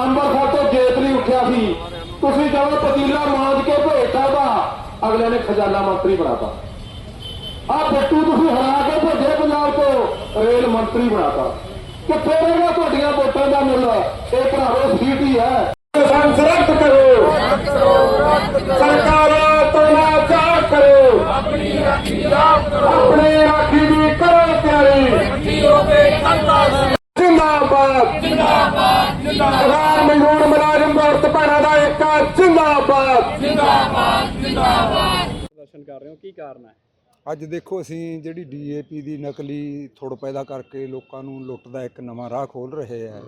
ਅੰਬਰਸਰ ਤੋਂ ਜੇਤਲੀ ਉੱਠਿਆ ਸੀ। ਤੁਸੀਂ ਜਦੋਂ ਪਤੀਲਾ ਮਾਂਜ ਕੇ ਭੇਜਤਾ ਦਾ ਅਗਲੇ ਨੇ ਖਜ਼ਾਨਾ ਮੰਤਰੀ ਬਣਾਤਾ। ਆ ਬਿੱਟੂ ਤੁਸੀਂ ਹਰਾ ਕੇ ਭੇਜੇ ਪੰਜਾਬ ਤੋਂ ਰੇਲ ਮੰਤਰੀ ਬਣਾਤਾ। ਕਿੱਥੇ ਰਹੇਗਾ ਤੁਹਾਡੀਆਂ ਵੋਟਾਂ ਦਾ ਮੁੱਲ? ਇਹ ਭਰਾਵੋ ਸੀਟ ਹੀ ਹੈ। ਸੰਸ ਰੱਦ ਕਰੋ। ਸਰਕਾਰਾਂ ਤੋਂ ਨਾ ਜਾ ਕਰੋ। ਆਪਣੀ ਰਾਖੀ ਦੀ ਕਰੋ ਤਿਆਰੀ ਜਿੰਦਾਬਾਦ ਜਿੰਦਾਬਾਦ ਜਿੰਦਾਬਾਦ ਮਜ਼ਦੂਰ ਮੁਲਾਜ਼ਮ ਵਰਤ ਭਾਰਾਂ ਦਾ ਇੱਕ ਜਿੰਦਾਬਾਦ ਪ੍ਰਦਰਸ਼ਨ ਕਰ ਰਹੇ ਹੋ ਕੀ ਕਾਰਨ ਹੈ? ਅੱਜ ਦੇਖੋ ਅਸੀਂ ਜਿਹੜੀ ਡੀਏਪੀ ਦੀ ਨਕਲੀ ਥੁੜ ਪੈਦਾ ਕਰਕੇ ਲੋਕਾਂ ਨੂੰ ਲੁੱਟ ਦਾ ਇੱਕ ਨਵਾਂ ਰਾਹ ਖੋਲ ਰਹੇ ਆ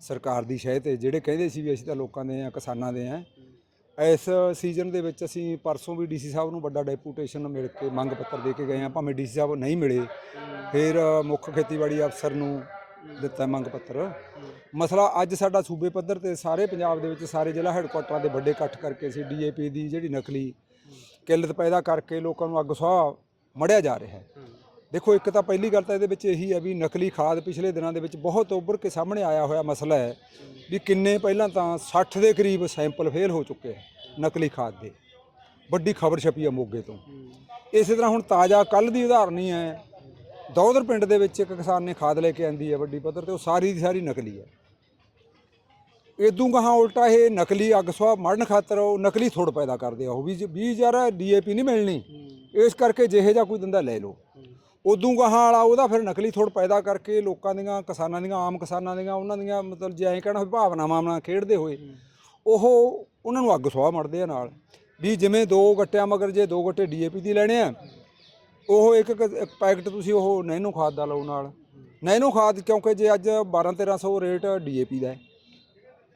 ਸਰਕਾਰ ਦੀ ਸ਼ਹਿ ਤੇ ਜਿਹੜੇ ਕਹਿੰਦੇ ਸੀ ਵੀ ਅਸੀਂ ਤਾਂ ਲੋਕਾਂ ਦੇ ਆ ਕਿਸਾਨਾਂ ਦੇ ਆ ਇਸ ਸੀਜ਼ਨ ਦੇ ਵਿੱਚ ਅਸੀਂ ਪਰਸੋਂ ਵੀ ਡੀਸੀ ਸਾਹਿਬ ਨੂੰ ਵੱਡਾ ਡੈਪੂਟੇਸ਼ਨ ਮਿਲ ਕੇ ਮੰਗ ਪੱਤਰ ਦੇ ਕੇ ਗਏ ਆ ਭਾਵੇਂ ਡੀਸੀ ਸਾਹਿਬ ਨਹੀਂ ਮਿਲੇ। ਫਿਰ ਮੁੱਖ ਖੇਤੀਬਾੜੀ ਅਫਸਰ ਨੂੰ ਦਿੱਤਾ ਮੰਗ ਪੱਤਰ। ਮਸਲਾ ਅੱਜ ਸਾਡਾ ਸੂਬੇ ਪੱਧਰ ਤੇ ਸਾਰੇ ਪੰਜਾਬ ਦੇ ਵਿੱਚ ਸਾਰੇ ਜ਼ਿਲ੍ਹਾ ਹੈੱਡਕੁਆਟਰਾਂ ਦੇ ਵੱਡੇ ਇਕੱਠ ਕਰਕੇ ਅਸੀਂ ਡੀਏਪੀ ਦੀ ਜਿਹੜੀ ਨਕਲੀ ਕਿੱਲਤ ਪੈਦਾ ਕਰਕੇ ਲੋਕਾਂ ਨੂੰ ਅੱਗ ਸੁਆਹ ਮੜਿਆ ਜਾ ਰਿਹਾ ਹੈ। ਦੇਖੋ, ਇੱਕ ਤਾਂ ਪਹਿਲੀ ਗੱਲ ਤਾਂ ਇਹਦੇ ਵਿੱਚ ਇਹੀ ਹੈ ਵੀ ਨਕਲੀ ਖਾਦ ਪਿਛਲੇ ਦਿਨਾਂ ਦੇ ਵਿੱਚ ਬਹੁਤ ਉੱਭਰ ਕੇ ਸਾਹਮਣੇ ਆਇਆ ਹੋਇਆ ਮਸਲਾ ਹੈ ਵੀ ਕਿੰਨੇ ਪਹਿਲਾਂ ਤਾਂ 60 ਦੇ ਕਰੀਬ ਸੈਂਪਲ ਫੇਲ ਹੋ ਚੁੱਕੇ ਹੈ ਨਕਲੀ ਖਾਦ ਦੇ। ਵੱਡੀ ਖਬਰ ਛਪੀ ਹੈ ਮੋਗੇ ਤੋਂ। ਇਸੇ ਤਰ੍ਹਾਂ ਹੁਣ ਤਾਜ਼ਾ ਕੱਲ ਦੀ ਉਦਾਹਰਨ ਹੈ ਦੌਦਰ ਪਿੰਡ ਦੇ ਵਿੱਚ ਇੱਕ ਕਿਸਾਨ ਨੇ ਖਾਦ ਲੈ ਕੇ ਆਂਦੀ ਹੈ ਵੱਡੀ ਪੱਧਰ ਤੇ ਉਹ ਸਾਰੀ ਦੀ ਸਾਰੀ ਨਕਲੀ ਹੈ। ਇਦੋਂ ਗਾਹਾਂ ਉਲਟਾ ਇਹ ਨਕਲੀ ਅੱਗ ਸੁਆਹ ਮੜਨ ਖਾਤਰ ਉਹ ਨਕਲੀ ਥੋੜ ਪੈਦਾ ਕਰਦੇ ਆ। ਉਹ ਵੀ 20000 ਡੀਏਪੀ ਨਹੀਂ ਮਿਲਣੀ ਇਸ ਕਰਕੇ ਜਿਹੇ ਜਾਂ ਕੋਈ ਦਿੰਦਾ ਲੈ ਲਓ। ਉਦੋਂ ਗਾਹਾਂ ਵਾਲਾ ਉਹਦਾ ਫਿਰ ਨਕਲੀ ਥੋੜ ਪੈਦਾ ਕਰਕੇ ਲੋਕਾਂ ਦੀਆਂ ਕਿਸਾਨਾਂ ਦੀਆਂ ਆਮ ਕਿਸਾਨਾਂ ਦੀਆਂ ਉਹਨਾਂ ਦੀਆਂ ਮਤਲਬ ਜੇ ਐਂ ਕਹਿਣਾ ਵੀ ਭਾਵਨਾਵਾਂ ਨਾਲ ਖੇਡਦੇ ਹੋਏ ਉਹ ਉਹਨਾਂ ਨੂੰ ਅੱਗ ਸੁਆਹ ਮੜਦੇ ਆ ਨਾਲ। ਵੀ ਜਿਵੇਂ ਦੋ ਗੱਟਿਆਂ ਮਗਰ ਜੇ ਦੋ ਗੱਟੇ ਡੀਏਪੀ ਦੀ ਲੈਣੇ ਆ ਉਹ ਇੱਕ ਇੱਕ ਪੈਕਟ ਤੁਸੀਂ ਉਹ ਨੈਨੋ ਖਾਦ ਦਾ ਲਓ ਨਾਲ। ਨੈਨੋ ਖਾਦ ਕਿਉਂਕਿ ਜੇ ਅੱਜ 12 1300 ਰੇਟ ਡੀਏਪੀ ਦਾ ਹੈ।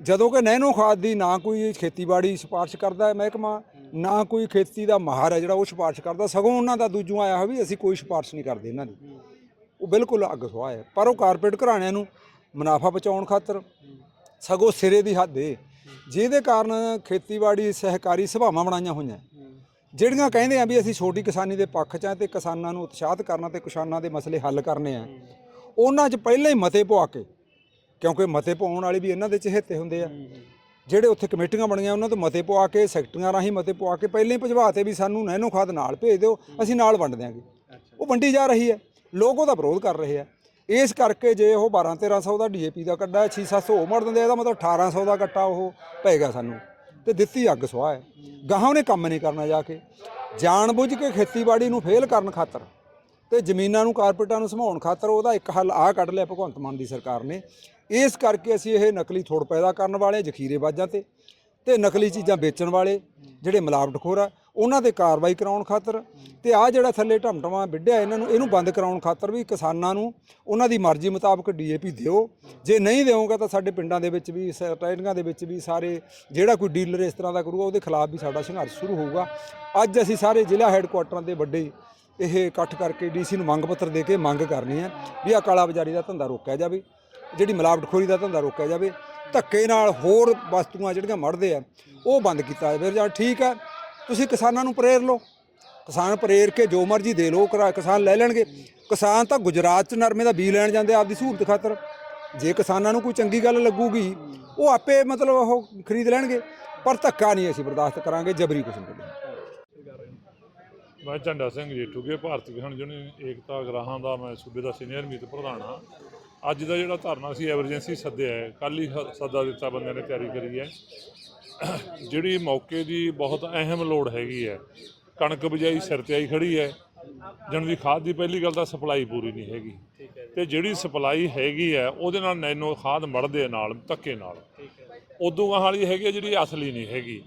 ਜਦੋਂ ਕਿ ਨੈਨੋ ਖਾਦ ਦੀ ਨਾ ਕੋਈ ਖੇਤੀਬਾੜੀ ਸਿਫਾਰਿਸ਼ ਕਰਦਾ ਹੈ ਮਹਿਕਮਾ, ਨਾ ਕੋਈ ਖੇਤੀ ਦਾ ਮਾਹਰ ਹੈ ਜਿਹੜਾ ਉਹ ਸਿਫਾਰਿਸ਼ ਕਰਦਾ, ਸਗੋਂ ਉਹਨਾਂ ਦਾ ਦੂਜੋਂ ਆਇਆ ਹੋਇਆ ਵੀ ਅਸੀਂ ਕੋਈ ਸਿਫਾਰਿਸ਼ ਨਹੀਂ ਕਰਦੇ ਇਹਨਾਂ ਦੀ। ਉਹ ਬਿਲਕੁਲ ਅੱਗ ਸੁਆਹ ਹੈ। ਪਰ ਉਹ ਕਾਰਪੋਰੇਟ ਘਰਾਣਿਆਂ ਨੂੰ ਮੁਨਾਫਾ ਬਚਾਉਣ ਖਾਤਰ ਸਗੋਂ ਸਿਰੇ ਦੀ ਹੱਦ ਏ। ਜਿਹਦੇ ਕਾਰਨ ਖੇਤੀਬਾੜੀ ਸਹਿਕਾਰੀ ਸਭਾਵਾਂ ਬਣਾਈਆਂ ਹੋਈਆਂ। ਜਿਹੜੀਆਂ ਕਹਿੰਦੇ ਆ ਵੀ ਅਸੀਂ ਛੋਟੀ ਕਿਸਾਨੀ ਦੇ ਪੱਖ 'ਚ ਆ ਤੇ ਕਿਸਾਨਾਂ ਨੂੰ ਉਤਸ਼ਾਹਿਤ ਕਰਨਾ ਤੇ ਕਿਸਾਨਾਂ ਦੇ ਮਸਲੇ ਹੱਲ ਕਰਨੇ ਆ। ਉਹਨਾਂ 'ਚ ਪਹਿਲਾਂ ਹੀ ਮਤੇ ਪਵਾ ਕੇ, ਕਿਉਂਕਿ ਮਤੇ ਪਾਉਣ ਵਾਲੇ ਵੀ ਇਹਨਾਂ ਦੇ ਚਹੇਤੇ ਹੁੰਦੇ ਆ। ਜਿਹੜੇ ਉੱਥੇ ਕਮੇਟੀਆਂ ਬਣੀਆਂ ਉਹਨਾਂ ਤੋਂ ਮਤੇ ਪਵਾ ਕੇ, ਸੈਕਟਰੀਆਂ ਰਾਹੀਂ ਮਤੇ ਪਵਾ ਕੇ ਪਹਿਲਾਂ ਹੀ ਭਜਵਾਤੇ ਵੀ ਸਾਨੂੰ ਨੈਨੋ ਖਾਦ ਨਾਲ ਭੇਜ ਦਿਓ, ਅਸੀਂ ਨਾਲ ਵੰਡ ਦਿਆਂਗੇ। ਉਹ ਵੰਡੀ ਜਾ ਰਹੀ ਹੈ। ਲੋਕ ਉਹਦਾ ਵਿਰੋਧ ਕਰ ਰਹੇ ਆ। ਇਸ ਕਰਕੇ ਜੇ ਉਹ 12 1300 ਦਾ ਡੀਏਪੀ ਦਾ ਕੱਢਾ 6 700 ਉਹ ਮੜ ਦਿੰਦੇ ਇਹਦਾ ਮਤਲਬ 1800 ਦਾ ਕੱਟਾ ਉਹ ਪਏਗਾ ਸਾਨੂੰ। ਤੇ ਦਿੱਤੀ ਅੱਗ ਸੁਆਹ ਹੈ। ਗਾਹਾਂ ਉਹਨੇ ਕੰਮ ਨਹੀਂ ਕਰਨਾ ਜਾ ਕੇ। ਜਾਣ ਬੁੱਝ ਕੇ ਖੇਤੀਬਾੜੀ ਨੂੰ ਫੇਲ ਕਰਨ ਖਾਤਰ ਤੇ ਜ਼ਮੀਨਾਂ ਨੂੰ ਕਾਰਪੋਰੇਟਾਂ ਨੂੰ ਸੰਭਾਉਣ ਖਾਤਰ ਉਹਦਾ ਇੱਕ ਹੱਲ ਆ ਕੱਢ ਲਿਆ ਭਗਵੰਤ ਮਾਨ ਦੀ ਸਰਕਾਰ ਨੇ। ਇਸ ਕਰਕੇ ਅਸੀਂ ਇਹ ਨਕਲੀ ਥੋੜ ਪੈਦਾ ਕਰਨ ਵਾਲੇ ਜ਼ਖੀਰੇਬਾਜ਼ਾਂ ਤੇ ਤੇ ਨਕਲੀ ਚੀਜ਼ਾਂ ਵੇਚਣ ਵਾਲੇ, ਜਿਹੜੇ ਮਿਲਾਵਟਖੋਰ ਆ ਉਹਨਾਂ ਤੇ ਕਾਰਵਾਈ ਕਰਾਉਣ ਖਾਤਰ ਤੇ ਆ ਜਿਹੜਾ ਥੱਲੇ ਢਮਟਮਾ ਵਿੱਢਿਆ ਇਹਨਾਂ ਨੂੰ, ਇਹਨੂੰ ਬੰਦ ਕਰਾਉਣ ਖਾਤਰ ਵੀ ਕਿਸਾਨਾਂ ਨੂੰ ਉਹਨਾਂ ਦੀ ਮਰਜ਼ੀ ਮੁਤਾਬਕ ਡੀਏਪੀ ਦਿਓ। ਜੇ ਨਹੀਂ ਦਿਓਗੇ ਤਾਂ ਸਾਡੇ ਪਿੰਡਾਂ ਦੇ ਵਿੱਚ ਵੀ ਟ੍ਰੇਡਿੰਗਾਂ ਦੇ ਵਿੱਚ ਵੀ ਸਾਰੇ ਜਿਹੜਾ ਕੋਈ ਡੀਲਰ ਇਸ ਤਰ੍ਹਾਂ ਦਾ ਕਰੂਗਾ, ਉਹਦੇ ਖਿਲਾਫ ਵੀ ਸਾਡਾ ਸੰਘਰਸ਼ ਸ਼ੁਰੂ ਹੋਊਗਾ। ਅੱਜ ਅਸੀਂ ਸਾਰੇ ਜ਼ਿਲ੍ਹਾ ਹੈੱਡਕੁਆਟਰਾਂ ਦੇ ਵੱਡੇ ਇਹ ਇਕੱਠ ਕਰਕੇ ਡੀਸੀ ਨੂੰ ਮੰਗ ਪੱਤਰ ਦੇ ਕੇ ਮੰਗ ਕਰਨੀ ਹੈ ਵੀ ਆ ਕਾਲਾ ਬਾਜ਼ਾਰੀ ਦਾ ਧੰਦਾ ਰੋਕਿਆ ਜਾਵੇ, ਜਿਹੜੀ ਮਿਲਾਵਟਖੋਰੀ ਦਾ ਧੰਦਾ ਰੋਕਿਆ ਜਾਵੇ, ਧੱਕੇ ਨਾਲ ਹੋਰ ਵਸਤੂਆਂ ਜਿਹੜੀਆਂ ਮੜਦੇ ਆ, ਉਹ ਬੰਦ ਕੀਤਾ ਜਾਵੇ। ਜਾਂ ਠੀਕ ਹੈ ਤੁਸੀਂ ਕਿਸਾਨਾਂ ਨੂੰ ਪ੍ਰੇਰ ਲਓ। ਕਿਸਾਨ ਪ੍ਰੇਰ ਕੇ ਜੋ ਮਰਜ਼ੀ ਦੇ ਲਓ ਕਿਸਾਨ ਲੈ ਲੈਣਗੇ। ਕਿਸਾਨ ਤਾਂ ਗੁਜਰਾਤ ਚ ਨਰਮੇ ਦਾ ਬੀਜ ਲੈਣ ਜਾਂਦੇ ਆਪਦੀ ਸਹੂਲਤ ਖਾਤਰ। ਜੇ ਕਿਸਾਨਾਂ ਨੂੰ ਕੋਈ ਚੰਗੀ ਗੱਲ ਲੱਗੂਗੀ, ਉਹ ਆਪੇ ਮਤਲਬ ਉਹ ਖਰੀਦ ਲੈਣਗੇ। ਪਰ ਧੱਕਾ ਨਹੀਂ ਅਸੀਂ ਬਰਦਾਸ਼ਤ ਕਰਾਂਗੇ, ਜਬਰੀ ਕੁਛ ਨਹੀਂ ਮੈਂ ਝੰਡਾ ਸਿੰਘ ਜੇਠੂਗੇ ਭਾਰਤੀ ਕਿਸਾਨ ਯੂਨੀਅਨ, ਏਕਤਾ ਗਰਾਹਾਂ ਦਾ ਮੈਂ ਸੂਬੇ ਦਾ ਸੀਨੀਅਰ ਮੀਤ ਪ੍ਰਧਾਨ ਹਾਂ। ਅੱਜ ਦਾ ਜਿਹੜਾ ਧਰਨਾ ਸੀ, ਐਮਰਜੈਂਸੀ ਸੱਦਿਆ ਹੈ। ਕੱਲ ਹੀ ਸੱਦਾ ਦਿੱਤਾ ਬੰਦਿਆਂ ਨੇ, ਤਿਆਰੀ ਕਰੀ ਹੈ। ਜਿਹੜੀ ਮੌਕੇ ਦੀ ਬਹੁਤ ਅਹਿਮ ਲੋੜ ਹੈਗੀ ਹੈ, ਕਣਕ ਬਿਜਾਈ ਸਿਰ ਤੇ ਆਈ ਖੜੀ ਹੈ, ਜਣ ਦੀ ਖਾਦ ਦੀ ਪਹਿਲੀ ਗੱਲ ਤਾਂ ਸਪਲਾਈ ਪੂਰੀ ਨਹੀਂ ਹੈਗੀ। ਤੇ ਜਿਹੜੀ ਸਪਲਾਈ ਹੈਗੀ ਹੈ, ਉਹਦੇ ਨਾਲ ਨੈਨੋ ਖਾਦ ਮੜਦੇ ਨਾਲ, ਧੱਕੇ ਨਾਲ। ਉਦੋਂ ਵਾਲੀ ਹੈਗੀ ਹੈ ਜਿਹੜੀ ਅਸਲੀ ਨਹੀਂ ਹੈਗੀ।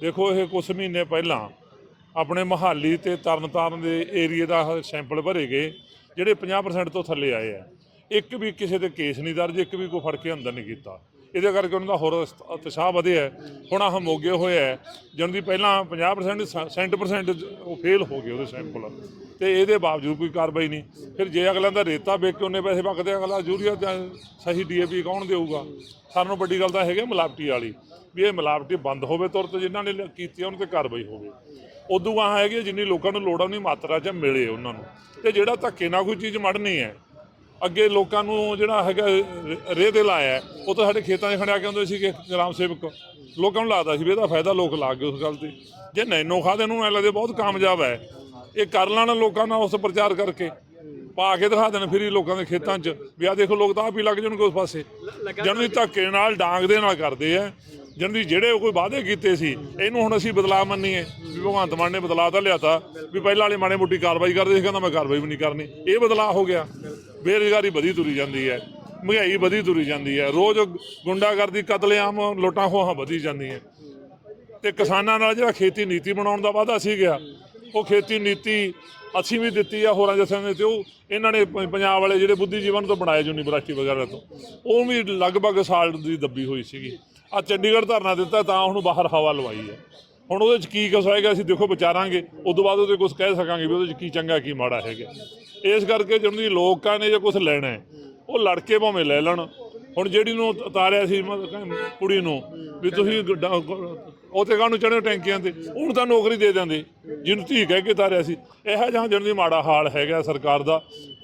ਦੇਖੋ ਇਹ ਕੁਝ ਮਹੀਨੇ ਪਹਿਲਾਂ ਆਪਣੇ ਮਹਾਲੀ ਤੇ ਤਰਨਤਾਰਨ ਦੇ ਏਰੀਏ ਦਾ ਸੈਂਪਲ ਭਰੇ ਗਏ, ਜਿਹੜੇ 50% ਤੋਂ ਥੱਲੇ ਆਏ ਆ। ਇੱਕ ਵੀ ਕਿਸੇ ਤੇ ਕੇਸ ਨਹੀਂ ਦਰਜ, ਇੱਕ ਵੀ ਕੋਈ ਫੜ ਕੇ ਅੰਦਰ ਨਹੀਂ ਕੀਤਾ। ਇਹਦੇ ਕਰਕੇ ਉਹਨਾਂ ਦਾ ਹੋਰ ਉਤਸ਼ਾਹ ਵਧਿਆ ਹੈ। ਹੁਣ ਆਹ ਮੋਗੇ ਹੋਇਆ ਹੈ, ਜਿਹਨਾਂ ਦੀ ਪਹਿਲਾਂ 50% ਸੈਂਟ ਪਰਸੈਂਟ ਉਹ ਫੇਲ ਹੋ ਗਏ ਉਹਦੇ ਸੈਂਪਲ ਤੇ ਇਹਦੇ ਬਾਵਜੂਦ ਕੋਈ ਕਾਰਵਾਈ ਨਹੀਂ। ਫਿਰ ਜੇ ਅਗਲਿਆਂ ਦਾ ਰੇਤਾ ਵੇਚ ਕੇ ਉਹਨੇ ਪੈਸੇ ਪੱਕਦੇ ਅਗਲਾ ਯੂਰੀਆ ਜਾਂ ਸਹੀ ਡੀਏਪੀ ਕੌਣ ਦੇਊਗਾ? ਸਾਨੂੰ ਵੱਡੀ ਗੱਲ ਤਾਂ ਹੈਗੀ ਮਿਲਾਵਟੀ ਵਾਲੀ। ਵੀ ਇਹ ਮਿਲਾਵਟੀ ਬੰਦ ਹੋਵੇ ਤੁਰਤ ਜਿਨ੍ਹਾਂ ਨੇ ਲ- ਕੀਤੀ ਆ ਉਹਨਾਂ ਤੇ ਕਾਰਵਾਈ ਹੋਵੇ। ਉਦੋਂ ਆਹ ਹੈਗੀ ਹੈ ਜਿੰਨੀ ਲੋਕਾਂ ਨੂੰ ਲੋੜ ਆ ਉਨੀ ਮਾਤਰਾ 'ਚ ਮਿਲੇ ਉਹਨਾਂ ਨੂੰ। ਤੇ ਜਿਹੜਾ ਧੱਕੇ ਨਾਲ ਕੋਈ ਚੀਜ਼ ਮੜਨੀ ਹੈ ਅੱਗੇ ਲੋਕਾਂ ਨੂੰ ਜਿਹੜਾ ਹੈਗਾ ਰੇਹ ਤੇ ਲਾਇਆ ਉਹ ਤਾਂ ਸਾਡੇ ਖੇਤਾਂ 'ਚ ਖੜਿਆ ਕੇ ਹੁੰਦੇ ਸੀਗੇ, ਗ੍ਰਾਮ ਸੇਵਕ। ਲੋਕਾਂ ਨੂੰ ਲੱਗਦਾ ਸੀ ਵੀ ਇਹਦਾ ਫਾਇਦਾ ਲੋਕ ਲਾ ਗਏ ਉਸ ਗੱਲ ਤੇ। ਜੇ ਨੈਨੋ ਖਾਦ ਇਹਨੂੰ ਐ ਲੱਗਦੇ ਬਹੁਤ ਕਾਮਯਾਬ ਹੈ। ਇਹ ਕਰ ਲੈਣ ਲੋਕਾਂ ਨਾਲ ਉਸ ਪ੍ਰਚਾਰ ਕਰਕੇ। ਪਾ ਕੇ ਦਿਖਾ ਦੇਣ ਫਿਰ ਹੀ ਲੋਕਾਂ ਦੇ ਖੇਤਾਂ 'ਚ ਵੀ ਆ ਦੇਖੋ, ਲੋਕ ਤਾਂ ਆਪ ਹੀ ਲੱਗ ਜਾਣਗੇ ਉਸ ਪਾਸੇ। ਜਨ ਦੀ ਧੱਕੇ ਨਾਲ, ਡਾਂਗ ਦੇ ਨਾਲ ਕਰਦੇ ਆ। ਜਨ ਜਿਹੜੇ ਕੋਈ ਵਾਅਦੇ ਕੀਤੇ ਸੀ, ਇਹਨੂੰ ਹੁਣ ਅਸੀਂ ਬਦਲਾਅ ਮੰਨੀਏ। ਵੀ ਭਗਵੰਤ ਮਾਨ ਨੇ ਬਦਲਾਅ ਤਾਂ ਲਿਆਤਾ। ਵੀ ਪਹਿਲਾਂ ਵਾਲੇ ਮਾੜੇ ਮੋਟੀ ਕਾਰਵਾਈ ਕਰਦੇ ਸੀ, ਕਹਿੰਦਾ ਮੈਂ ਕਾਰਵਾਈ ਵੀ ਨਹੀਂ ਕਰਨੀ। ਇਹ ਬਦਲਾਅ ਹੋ ਗਿਆ। ਬੇਰੁਜ਼ਗਾਰੀ ਵਧੀ ਤੁਰੀ ਜਾਂਦੀ ਹੈ, ਮਹਿੰਗਾਈ ਵਧੀ ਤੁਰੀ ਜਾਂਦੀ ਹੈ, ਰੋਜ਼ ਗੁੰਡਾਗਰਦੀ, ਕਤਲੇਆਮ, ਲੁੱਟਾਂ ਖੋਹਾਂ ਵਧੀ ਜਾਂਦੀਆਂ। ਤੇ ਕਿਸਾਨਾਂ ਨਾਲ ਜਿਹੜਾ ਖੇਤੀ ਨੀਤੀ ਬਣਾਉਣ ਦਾ ਵਾਅਦਾ ਸੀ ਗਿਆ, ਉਹ ਖੇਤੀ ਨੀਤੀ ਅਸੀਂ ਵੀ ਦਿੱਤੀ ਆ, ਹੋਰਾਂ ਜਥਿਆਂ ਨੇ ਤੇ ਉਹ ਇਹਨਾਂ ਨੇ ਪੰਜਾਬ ਵਾਲੇ ਜਿਹੜੇ ਬੁੱਧੀਜੀਵਨ ਤੋਂ ਬਣਾਏ ਯੂਨੀਵਰਸਿਟੀ ਵਗੈਰਾ ਤੋਂ, ਉਹ ਵੀ ਲਗਭਗ ਸਾਲ ਦੀ ਦੱਬੀ ਹੋਈ ਸੀਗੀ। ਆ ਚੰਡੀਗੜ੍ਹ ਧਰਨਾ ਦਿੱਤਾ ਤਾਂ ਉਹਨੂੰ ਬਾਹਰ ਹਵਾ ਲਵਾਈ ਹੈ। ਹੁਣ ਉਹਦੇ ਚ ਕੀ ਕੁਛ ਹੋਏਗਾ, ਅਸੀਂ ਦੇਖੋ ਵਿਚਾਰਾਂਗੇ। ਉਸ ਤੋਂ ਬਾਅਦ ਉਹਦੇ ਕੁਝ ਕਹਿ ਸਕਾਂਗੇ ਵੀ ਉਹਦੇ ਚ ਕੀ ਚੰਗਾ, ਕੀ ਮਾੜਾ ਹੈਗਾ। ਇਸ ਕਰਕੇ ਜਿਹੜੀ ਲੋਕਾਂ ਨੇ ਜੇ ਕੁਝ ਲੈਣਾ ਹੈ, ਉਹ ਲੜਕੇ ਭਾਵੇਂ ਲੈ ਲੈਣ। ਹੁਣ ਜਿਹੜੀ ਨੂੰ ਉਤਾਰਿਆ ਸੀ, ਮ- ਕੁੜੀ ਨੂੰ, ਵੀ ਤੁਸੀਂ ਗੱਡਾ- ਉਹ ਤੇ ਕਾਹਨੂੰ ਚੜ੍ਹੇ ਟੈਂਕੀਆਂ ਤੇ? ਉਹਨੂੰ ਤਾਂ ਨੌਕਰੀ ਦੇ ਦਿੰਦੇ ਜਿਹਨੂੰ ਧੀ ਕਹਿ ਕੇ ਤਾਰਿਆ ਸੀ। ਇਹੋ ਜਿਹਾ ਜਨ ਦੀ ਮਾੜਾ ਹਾਲ ਹੈਗਾ ਸਰਕਾਰ ਦਾ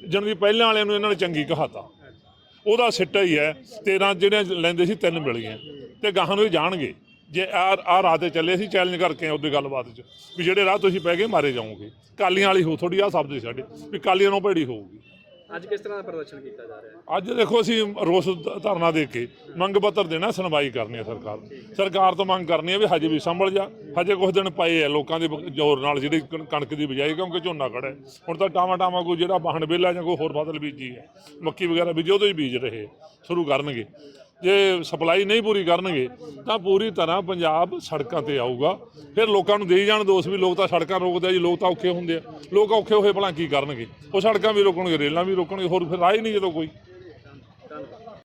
ਜਨ ਦੀ ਪਹਿਲਾਂ ਵਾਲਿਆਂ ਨੂੰ ਇਹਨਾਂ ਨੇ ਚੰਗੀ ਕਹਾਤਾ। ਉਹਦਾ ਸਿੱਟਾ ਹੀ ਹੈ 13 ਜਿਹੜੇ ਲੈਂਦੇ ਸੀ, ਤਿੰਨ ਮਿਲ ਗਏ ਤੇ ਗਾਹਾਂ ਨੂੰ ਜਾਣਗੇ। ਜੇ ਆ ਆ ਰਾਹ ਤੇ ਚੱਲੇ ਸੀ ਚੈਲੰਜ ਕਰਕੇ ਉਹਦੀ ਗੱਲਬਾਤ 'ਚ ਵੀ ਜਿਹੜੇ ਰਾਹ ਤੁਸੀਂ ਪੈ ਗਏ ਮਾਰੇ ਜਾਓਗੇ। ਕਾਲੀਆਂ ਵਾਲੀ ਹੋ ਥੋੜੀ ਆ ਸ਼ਬਦ ਸੀ ਸਾਡੇ ਵੀ ਕਾਲੀਆਂ ਨੂੰ ਭੇੜੀ ਹੋਊਗੀ। ਅੱਜ ਕਿਸ ਤਰ੍ਹਾਂ ਦਾ ਪ੍ਰਦਰਸ਼ਨ ਕੀਤਾ ਜਾ ਰਿਹਾ? ਹੈ ਅੱਜ ਦੇਖੋ ਅਸੀਂ ਰੋਸ ਧਰਨਾ ਦੇ ਕੇ ਮੰਗ ਪੱਤਰ ਦੇਣਾ ਸੁਣਵਾਈ ਕਰਨੀ ਹੈ ਸਰਕਾਰ। ਸਰਕਾਰ ਤੋਂ ਮੰਗ ਕਰਨੀ ਹੈ ਵੀ ਹਜੇ ਵੀ ਸੰਭਲ ਜਾ ਹਜੇ ਕੁਝ ਦਿਨ ਪਏ ਆ ਲੋਕਾਂ ਦੇ ਜ਼ੋਰ ਨਾਲ ਜਿਹੜੀ ਕਣ- ਕਣਕ ਦੀ ਬਿਜਾਈ ਕਿਉਂਕਿ ਝੋਨਾ ਖੜਾ ਹੈ। ਹੁਣ ਤਾਂ ਟਾਵਾ ਟਾਵਾ ਕੋਈ ਜਿਹੜਾ ਬਾਹਣ ਬੇਲਾ ਜਾਂ ਕੋਈ ਹੋਰ ਫਸਲ ਬੀਜੀ ਹੈ ਮੱਕੀ ਵਗੈਰਾ ਬੀਜੀ ਉਹਦੇ ਹੀ ਬੀਜ ਰਹੇ ਸ਼ੁਰੂ ਕਰਨਗੇ। ਜੇ ਸਪਲਾਈ ਨਹੀਂ ਪੂਰੀ ਕਰਨਗੇ ਤਾਂ ਪੂਰੀ ਤਰ੍ਹਾਂ ਪੰਜਾਬ ਸੜਕਾਂ ਤੇ ਆਊਗਾ। ਫਿਰ ਲੋਕਾਂ ਨੂੰ ਦੇਈ ਜਾਣ ਦੋਸ਼ ਵੀ ਲੋਕ ਤਾਂ ਸੜਕਾਂ ਰੋਕਦੇ ਆ ਜੀ, ਲੋਕ ਤਾਂ ਔਖੇ ਹੁੰਦੇ ਆ। ਲੋਕ ਔਖੇ ਹੋਏ ਭਲਾ ਕੀ ਕਰਨਗੇ? ਉਹ ਸੜਕਾਂ ਵੀ ਰੋਕਣਗੇ, ਰੇਲਾਂ ਵੀ ਰੋਕਣਗੇ, ਹੋਰ ਫਿਰ ਰਾਹ ਹੀ ਨਹੀਂ ਜਦੋਂ ਕੋਈ।